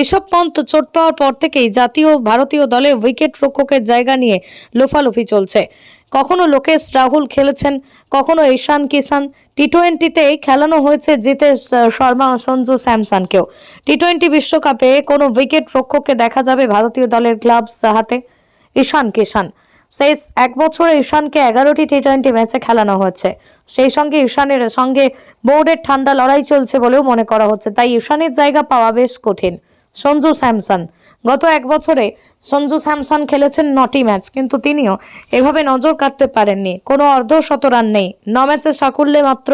ঋষভ পন্ত চোট পাওয়ার পর থেকেই জাতীয় ভারতীয় দলে উইকেট রক্ষকের জায়গা নিয়ে লোফালোফি চলছে। কখনো লোকেশ রাহুল খেলেছেন, কখনো ঈশান কিষান টি টোয়েন্টিতে খেলানো হয়েছে জিতেশ শর্মা, সঞ্জু স্যামসনকেও। টি টোয়েন্টি বিশ্বকাপে কোনো উইকেট রক্ষককে দেখা যাবে ভারতীয় দলের গ্লাভস হাতে? ঈশান কিষান শেষ এক বছরে ঈশানকে এগারোটি টি টোয়েন্টি ম্যাচে খেলানো হয়েছে। সেই সঙ্গে ঈশানের সঙ্গে বোর্ডের ঠান্ডা লড়াই চলছে বলেও মনে করা হচ্ছে। তাই ঈশানের জায়গা পাওয়া বেশ কঠিন। সঞ্জু স্যামসন। গত এক বছরে সঞ্জু স্যামসন খেলেছেন নটি ম্যাচ, কিন্তু তিনিও এভাবে নজর কাটতে পারেননি। কোনো অর্ধ শত রান নেই। ন ম্যাচে সাকুল্যে মাত্র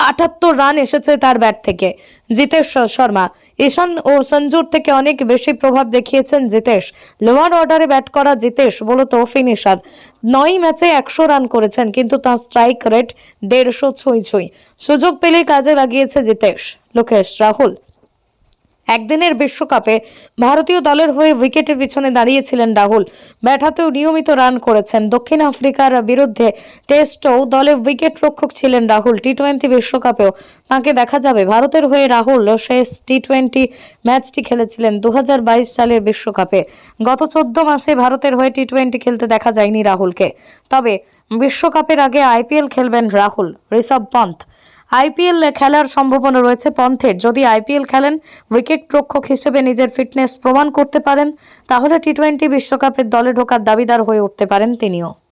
আটাত্তর রান এসেছে তার ব্যাট থেকে, জিতেশ শর্মা। ঈশান ও সঞ্জুর থেকে অনেক বেশি প্রভাব দেখিয়েছেন জিতেশ। লোয়ার অর্ডারে ব্যাট করা জিতেশ মূলত ফিনিশার নয় ম্যাচে একশো রান করেছেন, কিন্তু তার স্ট্রাইক রেট দেড়শো ছুঁই ছুঁই। সুযোগ পেলে কাজে লাগিয়েছে জিতেশ। লোকেশ রাহুল। একদিনের বিশ্বকাপে ভারতীয় দলের হয়ে উইকেটের পিছনে দাঁড়িয়েছিলেন রাহুল। ব্যাট হাতেও নিয়মিত রান করেছেন। দক্ষিণ আফ্রিকার বিরুদ্ধে টেস্টেও দলে উইকেট রক্ষক ছিলেন রাহুল। টি টোয়েন্টি বিশ্বকাপেও তাকে দেখা যাবে। ভারতের হয়ে রাহুল শেষ টি টোয়েন্টি ম্যাচটি খেলেছিলেন দু হাজার বাইশ সালের বিশ্বকাপে। গত চোদ্দ মাসে ভারতের হয়ে টি টোয়েন্টি খেলতে দেখা যায়নি রাহুলকে। তবে বিশ্বকাপের আগে আইপিএল খেলবেন রাহুল, ঋষভ পন্থ। আইপিএল খেলার সম্ভাবনা রয়েছে পন্থের। যদি আইপিএল খেলেন উইকেট রক্ষক হিসেবে নিজের ফিটনেস প্রমাণ করতে পারেন, তাহলে টি টোয়েন্টি বিশ্বকাপের দলে ঢোকার দাবিদার হয়ে উঠতে পারেন তিনিও।